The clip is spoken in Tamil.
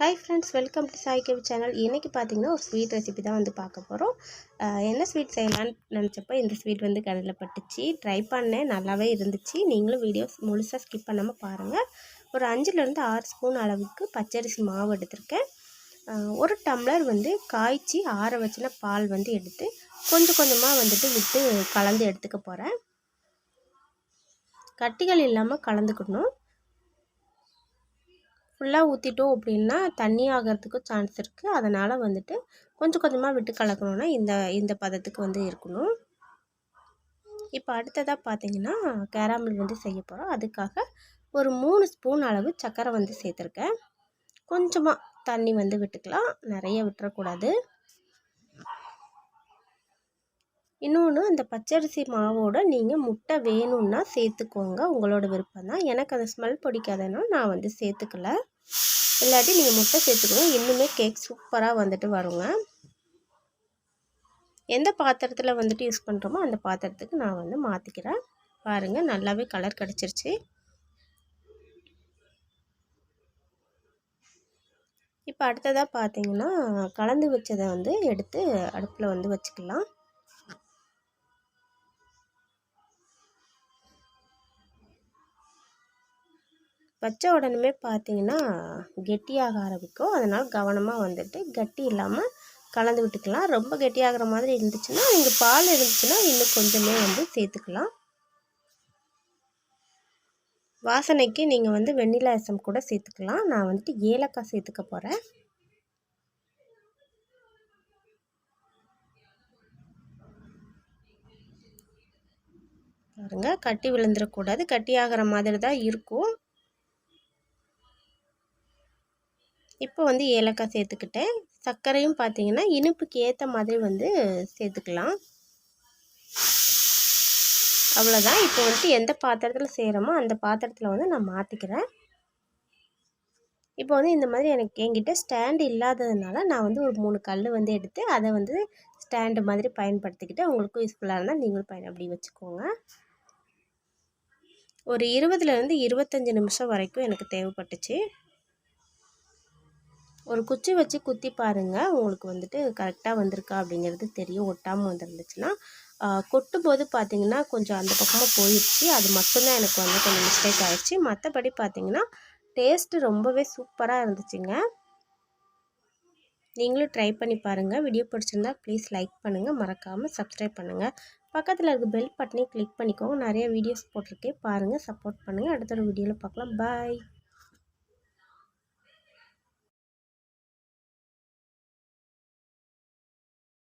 Hi friends welcome to Sai KV channel இன்றைக்கி பார்த்தீங்கன்னா ஒரு ஸ்வீட் ரெசிபி தான் வந்து பார்க்க போகிறோம் என்ன ஸ்வீட் செய்யலான்னு நினச்சப்போ இந்த ஸ்வீட் வந்து கடையில் பட்டுச்சு. ட்ரை பண்ணேன் நல்லாவே இருந்துச்சு. நீங்களும் வீடியோஸ் முழுசாக ஸ்கிப் பண்ணாமல் பாருங்கள் ஒரு அஞ்சுலேருந்து ஆறு ஸ்பூன் அளவுக்கு பச்சரிசி மாவு எடுத்திருக்கேன். ஒரு டம்ளர் வந்து காய்ச்சி ஆற வச்சின பால் வந்து எடுத்து கொஞ்சம் கொஞ்சமாக வந்துட்டு விட்டு கலந்து எடுத்துக்க போகிறேன் கட்டிகள் இல்லாமல் கலந்துக்கணும். ஃபுல்லாக ஊற்றிட்டோம் அப்படின்னா தண்ணி ஆகிறதுக்கு சான்ஸ் இருக்குது அதனால் வந்துட்டு கொஞ்சம் கொஞ்சமாக விட்டு கலக்கணுன்னா இந்த இந்த பதத்துக்கு வந்து இருக்கணும். இப்போ அடுத்ததாக பார்த்தீங்கன்னா கேராமல் வந்து செய்ய போகிறோம் அதுக்காக ஒரு மூணு ஸ்பூன் அளவு சர்க்கரை வந்து சேர்த்துருக்கேன். கொஞ்சமாக தண்ணி வந்து விட்டுக்கலாம். நிறைய விட்டுறக்கூடாது. இன்னொன்று அந்த பச்சரிசி மாவோட நீங்கள் முட்டை வேணும்னா சேர்த்துக்கோங்க. உங்களோட விருப்பம் தான். எனக்கு அந்த ஸ்மெல் பிடிக்காதனால் நான் வந்து சேர்த்துக்கல. இல்லாட்டி நீங்கள் முட்டை சேர்த்துக்கணும் இன்னுமே கேக் சூப்பராக வந்துட்டு வருங்க. எந்த பாத்திரத்தில் வந்துட்டு யூஸ் பண்ணுறோமோ அந்த பாத்திரத்துக்கு நான் வந்து மாற்றிக்கிறேன் பாருங்கள் நல்லாவே கலர் கிடச்சிருச்சு. இப்போ அடுத்ததாக பார்த்தீங்கன்னா கலந்து வச்சதை வந்து எடுத்து அடுப்பில் வந்து வச்சுக்கலாம். வச்ச உடனே பார்த்தீங்கன்னா கெட்டியாக ஆரம்பிக்கும். அதனால் கவனமாக வந்துட்டு கட்டி இல்லாமல் கலந்து விட்டுக்கலாம். ரொம்ப கெட்டியாகிற மாதிரி இருந்துச்சுன்னா இங்கே பால் இருந்துச்சுன்னா இன்னும் கொஞ்சமே வந்து சேர்த்துக்கலாம். வாசனைக்கு நீங்கள் வந்து வெண்ணிலா எசம் கூட சேர்த்துக்கலாம். நான் வந்துட்டு ஏலக்காய் சேர்த்துக்க போகிறேன் பாருங்கள் கட்டி விழுந்துடக்கூடாது. கட்டி ஆகிற மாதிரி தான் இருக்கும். இப்போ வந்து ஏலக்காய் சேர்த்துக்கிட்டேன். சர்க்கரையும் பார்த்தீங்கன்னா இனிப்புக்கு ஏற்ற மாதிரி வந்து சேர்த்துக்கலாம். அவ்வளோதான் இப்போ வந்துட்டு எந்த பாத்திரத்தில் செய்கிறோமோ அந்த பாத்திரத்தில் வந்து நான் மாற்றிக்கிறேன் இப்போ வந்து இந்த மாதிரி எனக்கு என்கிட்ட ஸ்டாண்டு இல்லாததுனால நான் வந்து ஒரு மூணு கல் வந்து எடுத்து அதை வந்து ஸ்டாண்டு மாதிரி பயன்படுத்திக்கிட்டு உங்களுக்கும் யூஸ்ஃபுல்லாக இருந்தால் நீங்களும் பயன் அப்படி வச்சுக்கோங்க. ஒரு இருபதுலேருந்து இருபத்தஞ்சி நிமிஷம் வரைக்கும் எனக்கு தேவைப்பட்டுச்சு. ஒரு குச்சி வச்சு குத்தி பாருங்கள் உங்களுக்கு வந்துட்டு கரெக்டாக வந்திருக்கா அப்படிங்கிறது தெரியும். ஒட்டாமல் வந்துருந்துச்சுன்னா கொட்டும் போது பார்த்தீங்கன்னா கொஞ்சம் அந்த பக்கமாக போயிடுச்சு அது மட்டும்தான் எனக்கு வந்து கொஞ்சம் மிஸ்டேக் ஆகிடுச்சு மற்றபடி பார்த்தீங்கன்னா டேஸ்ட்டு ரொம்பவே சூப்பராக இருந்துச்சுங்க. நீங்களும் ட்ரை பண்ணி பாருங்கள் வீடியோ பிடிச்சிருந்தா ப்ளீஸ் லைக் பண்ணுங்கள் மறக்காமல் சப்ஸ்கிரைப் பண்ணுங்கள் பக்கத்தில் இருக்க பெல் பட்டனையும் கிளிக் பண்ணிக்கோங்க. நிறைய வீடியோஸ் போட்டிருக்கேன். பாருங்கள் சப்போர்ட் பண்ணுங்கள் அடுத்த ஒரு வீடியோவில் பார்க்கலாம். பாய்